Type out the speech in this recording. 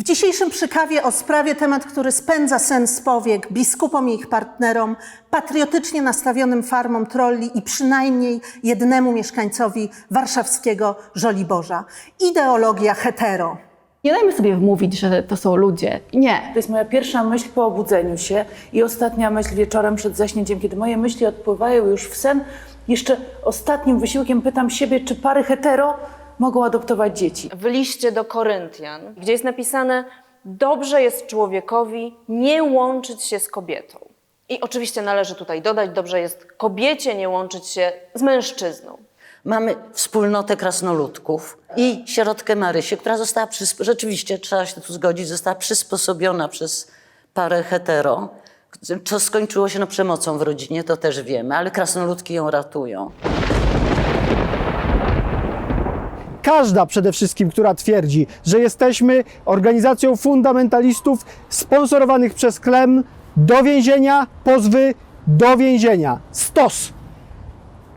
W dzisiejszym przykawie o sprawie temat, który spędza sens powiek biskupom i ich partnerom, patriotycznie nastawionym farmom trolli i przynajmniej jednemu mieszkańcowi warszawskiego Żoliborza. Ideologia hetero. Nie dajmy sobie wmówić, że to są ludzie. Nie. To jest moja pierwsza myśl po obudzeniu się i ostatnia myśl wieczorem przed zaśnięciem, kiedy moje myśli odpływają już w sen. Jeszcze ostatnim wysiłkiem pytam siebie, czy pary hetero mogą adoptować dzieci. w liście do Koryntian, gdzie jest napisane: Dobrze jest człowiekowi nie łączyć się z kobietą. I oczywiście należy tutaj dodać: dobrze jest kobiecie nie łączyć się z mężczyzną. Mamy wspólnotę krasnoludków i sierotkę Marysię, która została, przysp- rzeczywiście trzeba się tu zgodzić, została przysposobiona przez parę hetero, co skończyło się no, przemocą w rodzinie, to też wiemy, ale krasnoludki ją ratują. Każda przede wszystkim, która twierdzi, że jesteśmy organizacją fundamentalistów sponsorowanych przez Klem, do więzienia, pozwy do więzienia. Stos!